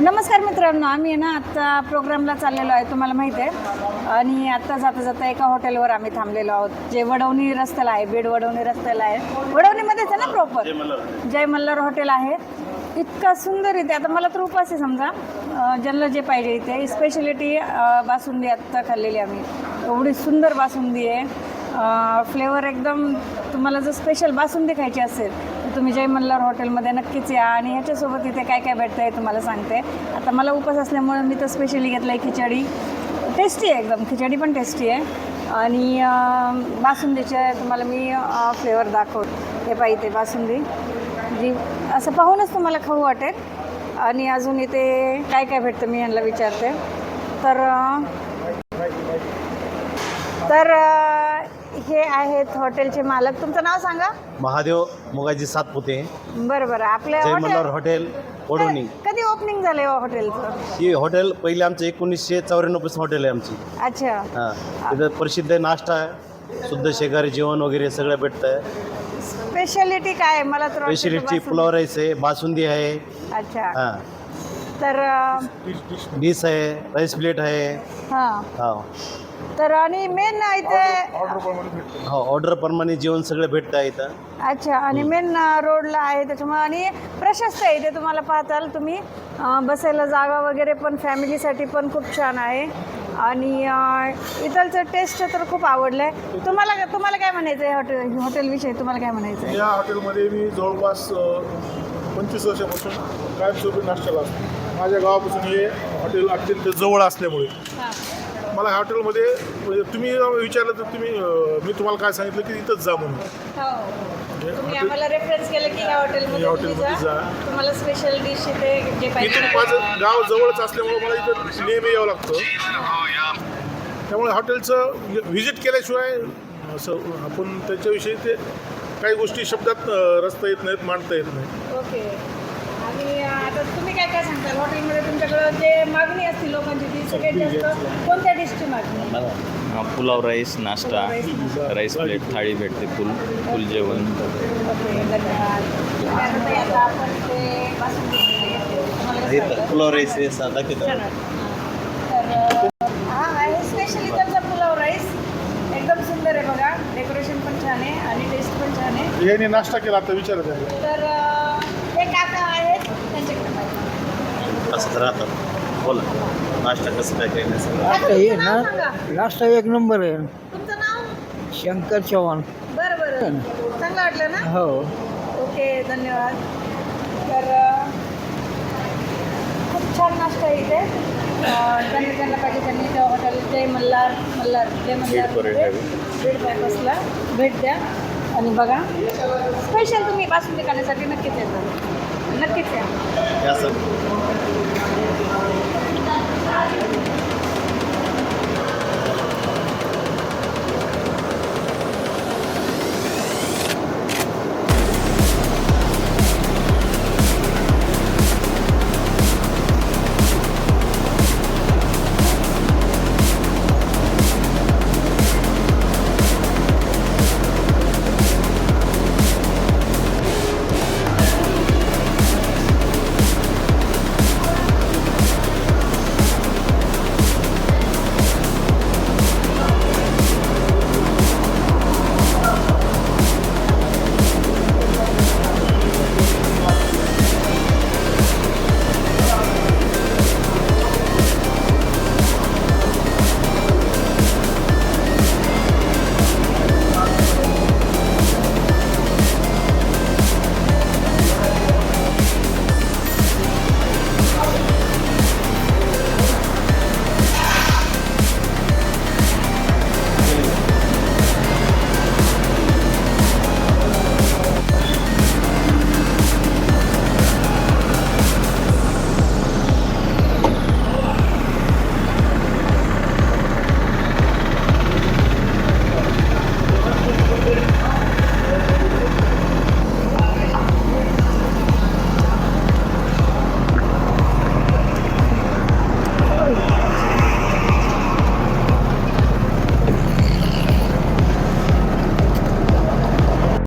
नमस्कार मित्रांनो आम्ही आहे ना आत्ता प्रोग्रामला चाललेलो आहे तुम्हाला माहिती आहे. आणि आत्ता जाता जाता एका हॉटेलवर आम्ही थांबलेलो आहोत जे वडवणी रस्त्याला आहे बीड वडवणी रस्त्याला आहे. वडवणीमध्येच आहे ना प्रॉपर जय मल्हार. हॉटेल आहे. इतका सुंदर इथे आता मला तर उपास आहे समजा. ज्यांना जे पाहिजे इथे स्पेशलिटी बासुंदी आत्ता खाल्लेली आम्ही. एवढी सुंदर बासुंदी आहे. फ्लेवर एकदम तुम्हाला जर स्पेशल बासुंदी खायची असेल तर तुम्ही जय मल्हार हॉटेलमध्ये नक्कीच या आणि ह्याच्यासोबत इथे काय काय भेटतं आहे तुम्हाला सांगते. आता मला उपास असल्यामुळे मी तर स्पेशली घेतलं आहे खिचडी. टेस्टी आहे एकदम खिचडी पण टेस्टी आहे. आणि बासुंदीचे तुम्हाला मी फ्लेवर दाखवतो. हे पाहिजे बासुंदी. जी असं पाहूनच तुम्हाला खाऊ वाटेल. आणि अजून इथे काय काय भेटतं मी यांना विचारते. तर तर हे आहेत हॉटेलचे मालक. तुमचं नाव सांगा. महादेव मुगाजी सातपुते. बरं बरं आपलं जय मल्हार हॉटेल हॉटेल कधी ओपनिंग झालं हो हॉटेलचं ही हॉटेल पहिले आमचं एकोणीसशे चौऱ्याण्णवपासून हॉटेल आहे आमची. अच्छा. हां. तिथं प्रसिद्ध नाश्ता आहे शुद्ध शेगारी जेवण वगैरे सगळं भेटतं आहे स्पेशालिटी काय आहे? मला तर वाटतं स्पेशलिटी बासुंदी. पुलाव राईस आहे बासुंदी आहे. अच्छा. हां. तर अं, डिश आहे राईस प्लेट आहे. हां. हा. तर आणि मेन इथे हो ऑर्डरप्रमाणे जेवण सगळं भेटतं आहे इथं. अच्छा आणि मेन रोडला आहे त्याच्यामुळे आणि प्रशस्त आहे इथे तुम्हाला पाहताल तुम्ही. अं, बसायला जागा वगैरे पण फॅमिलीसाठी पण खूप छान आहे. आणि अं, इथलचं टेस्ट तर खूप आवडलं आहे तुम्हाला तुम्हाला काय म्हणायचं आहे हॉटेल हॉटेलविषयी तुम्हाला काय म्हणायचं आहे या हॉटेलमध्ये मी जवळपास पंचवीस वर्षापासून कायमस्वरूपी नाश्त्याला असतो. माझ्या गावापासून हे हॉटेल अत्यंत जवळ असल्यामुळे. मला ह्या हॉटेलमध्ये म्हणजे तुम्ही विचारलं तर तुम्ही मी तुम्हाला काय सांगितलं की इथंच जा म्हणून. हो. तुम्ही आम्हाला रेफरन्स केलं की या हॉटेलमध्ये या तुम्ही हॉटेलमध्ये जा. जा. तुम्हाला स्पेशल डिश इथे जे इथून माझं गाव जवळच असल्यामुळे मला इथं नेहमी यावं लागतं. त्यामुळे हॉटेलचं व्हिजिट केल्याशिवाय असं आपण त्याच्याविषयी ते काही गोष्टी शब्दात अं, रचता येत नाहीत मांडता येत नाही ओके. आणि आता तुम्ही काय काय सांगताल? हॉटेलमध्ये तुमच्याकडं जे मागणी असते लोकांची ती सगळ्यात जास्त कोणत्या डिशची मागणी? हा, पुलाव राईस नाश्ता. राईस. प्लेट थाळी भेटते फुल फुल जेवण. ओके धन्यवाद. त्यानंतर आता आपण ते बासुंदी घेतली. तुम्हाला कसं वाटलं? पुलाव राईस आहे सा- दाखवतो छान वाटलं. तर अं, हा आहे स्पेशली त्यांचा पुलाव राईस. एकदम सुंदर आहे बघा. डेकोरेशन पण छान आहे आणि टेस्ट पण छान आहे. याने नाश्ता केला आता विचारत आहे. तर अं, हे काका पाहिजे असंच राहतात बोला. नाश्ता कसं काय काय नाही सगळं. काका, हे तुमचं नाव ना. सांगा. नाश्ता एक नंबर आहे. तुमचं नाव? शंकर चव्हाण. बरं बरं. चांगलं वाटलं ना? हो. ओके धन्यवाद. तर अ, खूप छान नाश्ता आहे इथे. अ, ज्यांना ज्यांना पाहिजे त्यांनी त्या हॉटेल जय मल्हार मल्हार जय मल्हार बीड बीड बायपासला भेट द्या आणि बघा स्पेशल तुम्ही बासुंदी खाण्यासाठी नक्कीच येतात नक्कीच या. सर.